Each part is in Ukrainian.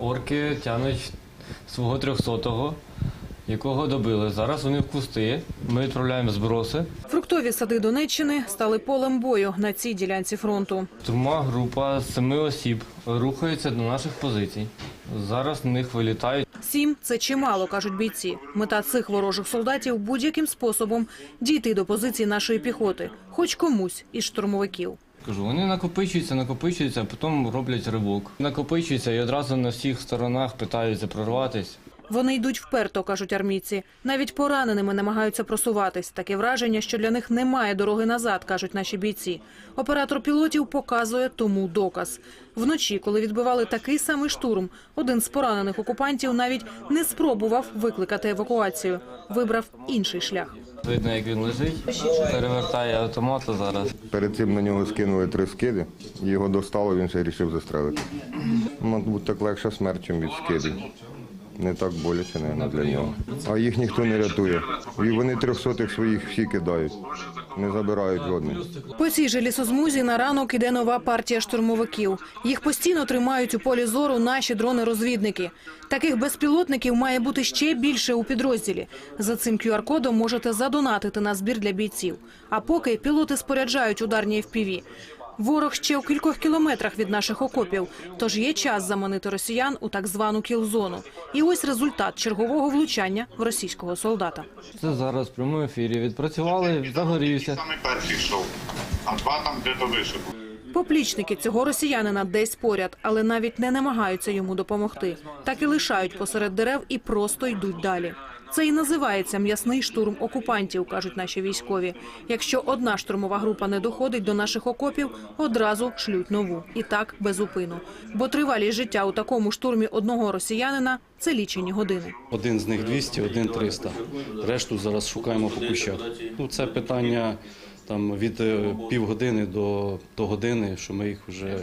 Орки тянуть свого трьохсотого, якого добили. Зараз вони в кусти. Ми відправляємо зброси. Фруктові сади Донеччини стали полем бою на цій ділянці фронту. Штурма група з семи осіб рухається до наших позицій. Зараз на них вилітають. Сім – це чимало, кажуть бійці. Мета цих ворожих солдатів – будь-яким способом дійти до позицій нашої піхоти, хоч комусь із штурмовиків. Кажу, вони накопичуються, накопичуються, а потім роблять ривок. Накопичуються і одразу на всіх сторонах питаються прорватися. Вони йдуть вперто, кажуть армійці. Навіть пораненими намагаються просуватись. Таке враження, що для них немає дороги назад, кажуть наші бійці. Оператор пілотів показує тому доказ. Вночі, коли відбивали такий самий штурм, один з поранених окупантів навіть не спробував викликати евакуацію. Вибрав інший шлях. Видно, як він лежить, перевертає автомат зараз. Перед цим на нього скинули три скиди, його достало, він ще вирішив застрелити. Мабуть, так легша смерть, ніж від скидів. Не так боляче, мабуть, для нього. А їх ніхто не рятує. І вони трьохсотих своїх всі кидають, не забирають жодних. По цій же лісозмузі на ранок іде нова партія штурмовиків. Їх постійно тримають у полі зору наші дрони-розвідники. Таких безпілотників має бути ще більше у підрозділі. За цим QR-кодом можете задонатити на збір для бійців. А поки пілоти споряджають ударні FPV. Ворог ще у кількох кілометрах від наших окопів, тож є час заманити росіян у так звану кіл-зону. І ось результат чергового влучання в російського солдата. Це зараз в прямому ефірі. Відпрацювали, загорівся. Саме перший йшов, а два там де-то вийшов. Поплічники цього росіянина десь поряд, але навіть не намагаються йому допомогти. Так і лишають посеред дерев і просто йдуть далі. Це і називається м'ясний штурм окупантів, кажуть наші військові. Якщо одна штурмова група не доходить до наших окопів, одразу шлють нову. І так безупину. Бо тривалість життя у такому штурмі одного росіянина це лічені години. Один з них 200, один 300. Решту зараз шукаємо по кущах. Ну, це питання там від е, півгодини до, до години, що ми їх вже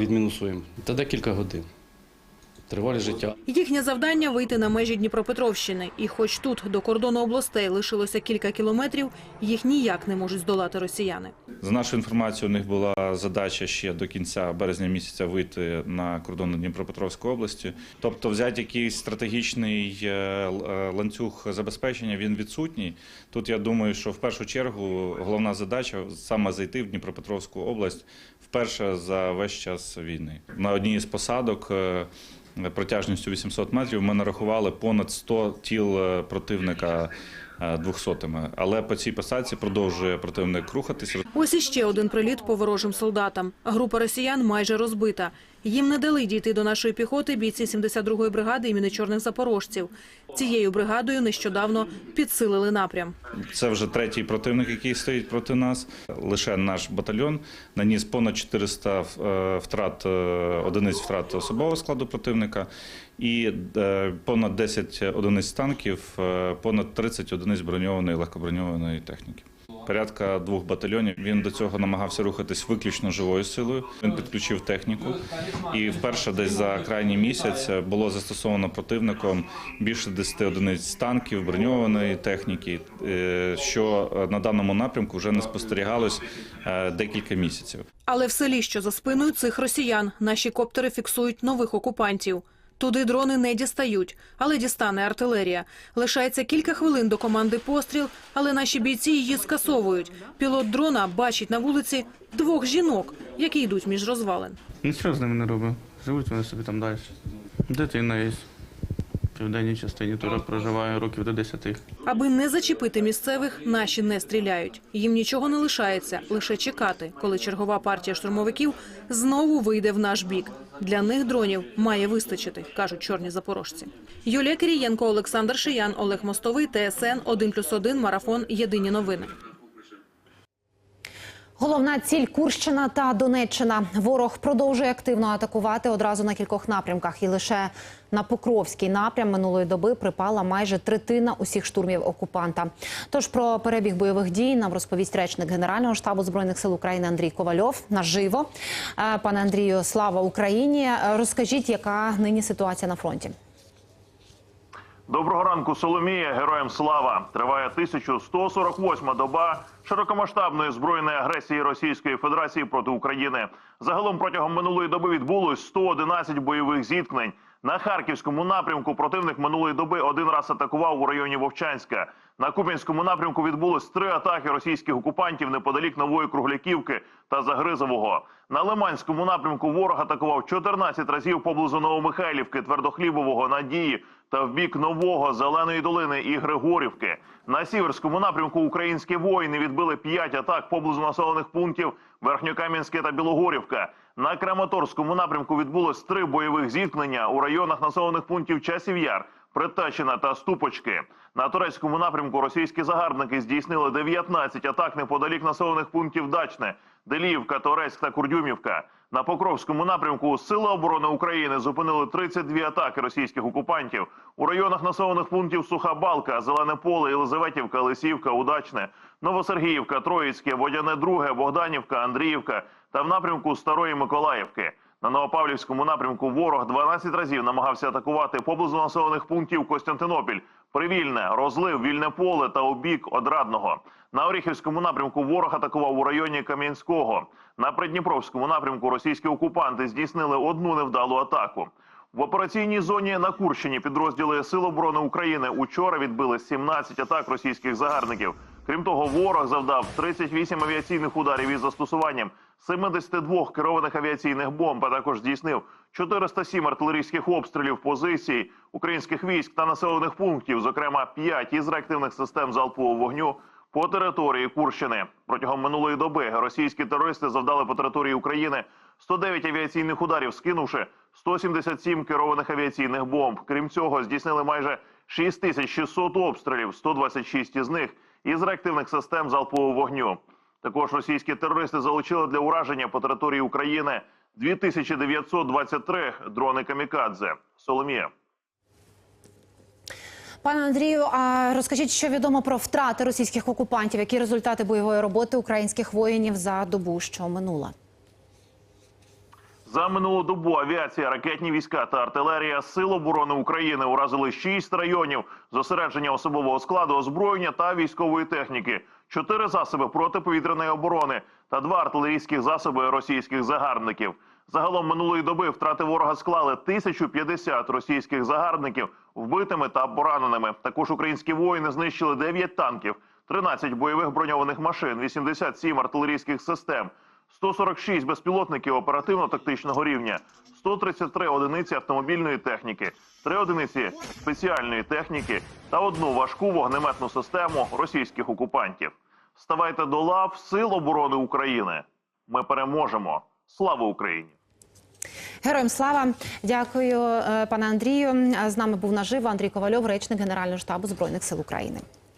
відмінусуємо. Та декілька годин. Тривалість життя. Їхнє завдання вийти на межі Дніпропетровщини. І хоч тут до кордону областей лишилося кілька кілометрів, їх ніяк не можуть здолати росіяни. За нашою інформацією, у них була задача ще до кінця березня місяця вийти на кордон Дніпропетровської області. Тобто, взяти якийсь стратегічний е, е, ланцюг забезпечення він відсутній. Тут я думаю, що в першу чергу головна задача саме зайти в Дніпропетровську область вперше за весь час війни. На одній з посадок. Е, Протяжністю 800 метрів ми нарахували понад 100 тіл е, противника е, двохсотими. Але по цій посадці продовжує противник рухатись. Ось іще один приліт по ворожим солдатам. Група росіян майже розбита. Їм не дали дійти до нашої піхоти бійці 72-ї бригади імені чорних запорожців. Цією бригадою нещодавно підсилили напрям. Це вже третій противник, який стоїть проти нас. Лише наш батальйон наніс понад 400 е, втрат е, одиниць втрат особового складу противника і е, понад 10 одиниць танків, понад 30 одиниць броньованої легкоброньованої техніки. Порядка двох батальйонів. Він до цього намагався рухатись виключно живою силою. Він підключив техніку, і вперше десь за крайній місяць було застосовано противником більше 10 одиниць танків, броньованої техніки, е, що на даному напрямку вже не спостерігалось е, декілька місяців. Але в селі, що за спиною цих росіян, наші коптери фіксують нових окупантів. Туди дрони не дістають, але дістане артилерія. Лишається кілька хвилин до команди постріл, але наші бійці її скасовують. Пілот дрона бачить на вулиці двох жінок, які йдуть між розвалин. Нічого з ними не робив. Живуть вони собі там далі. Дитина є. В південній частині теж проживає років до 10. Аби не зачепити місцевих, наші не стріляють. Їм нічого не лишається, лише чекати, коли чергова партія штурмовиків знову вийде в наш бік. Для них дронів має вистачити, кажуть чорні запорожці. Юлія Кирієнко, Олександр Шиян, Олег Мостовий, ТСН 1+,1, Марафон. Єдині новини. Головна ціль Курщина та Донеччина. Ворог продовжує активно атакувати одразу на кількох напрямках. І лише на Покровський напрям минулої доби припала майже третина усіх штурмів окупанта. Тож про перебіг бойових дій нам розповість речник Генерального штабу збройних сил України Андрій Ковальов наживо. Е, Пане Андрію, слава Україні! Е, Розкажіть, яка нині ситуація на фронті? Доброго ранку, Соломія. Героям слава! Триває 1148 доба широкомасштабної збройної агресії Російської Федерації проти України. Загалом протягом минулої доби відбулось 111 бойових зіткнень. На харківському напрямку противник минулої доби один раз атакував у районі Вовчанська. На Куп'янському напрямку відбулось три атаки російських окупантів неподалік Нової Кругляківки та Загризового. На Лиманському напрямку ворог атакував 14 разів поблизу Новомихайлівки, Твердохлібового, Надії та в бік Нового, Зеленої долини і Григорівки. На сіверському напрямку українські воїни відбили 5 атак поблизу населених пунктів Верхньокам'янське та Білогорівка. На Краматорському напрямку відбулось три бойових зіткнення у районах населених пунктів Часів Яр, Притачина та Ступочки. На турецькому напрямку російські загарбники здійснили 19 атак неподалік населених пунктів Дачне, Деліївка, Торецьк та Курдюмівка. На Покровському напрямку Сили оборони України зупинили 32 атаки російських окупантів у районах населених пунктів Суха Балка, Зелене Поле, Єлизаветівка, Лисівка, Удачне, Новосергіївка, Троїцьке, Водяне Друге, Богданівка, Андріївка та в напрямку Старої Миколаївки. На Новопавлівському напрямку ворог 12 разів намагався атакувати поблизу населених пунктів Костянтинопіль, Привільне, Розлив, Вільне Поле та обік Одрадного. На Оріхівському напрямку ворог атакував у районі Кам'янського. На Придніпровському напрямку російські окупанти здійснили одну невдалу атаку. В операційній зоні на Курщині підрозділи Сил оборони України учора відбили 17 атак російських загарбників. Крім того, ворог завдав 38 авіаційних ударів із застосуванням 72 керованих авіаційних бомб, а також здійснив 407 артилерійських обстрілів позицій українських військ та населених пунктів, зокрема 5 із реактивних систем залпового вогню по території Курщини. Протягом минулої доби російські терористи завдали по території України 109 авіаційних ударів, скинувши 177 керованих авіаційних бомб. Крім цього, здійснили майже 6600 обстрілів, 126 із них із реактивних систем залпового вогню. Також російські терористи залучили для ураження по території України 2923 дрони камікадзе. Соломія. Пане Андрію, а розкажіть, що відомо про втрати російських окупантів? Які результати бойової роботи українських воїнів за добу, що минула? За минулу добу авіація, ракетні війська та артилерія Сил оборони України уразили шість районів зосередження особового складу, озброєння та військової техніки, чотири засоби протиповітряної оборони та два артилерійських засоби російських загарбників. Загалом минулої доби втрати ворога склали 1050 російських загарбників вбитими та пораненими. Також українські воїни знищили 9 танків, 13 бойових броньованих машин, 87 артилерійських систем, 146 безпілотників оперативно-тактичного рівня, 133 одиниці автомобільної техніки, 3 одиниці спеціальної техніки та одну важку вогнеметну систему російських окупантів. Ставайте до лав Сил оборони України. Ми переможемо. Слава Україні! Героям слава! Дякую, е, пане Андрію. З нами був наживо Андрій Ковальов, речник Генерального штабу збройних сил України.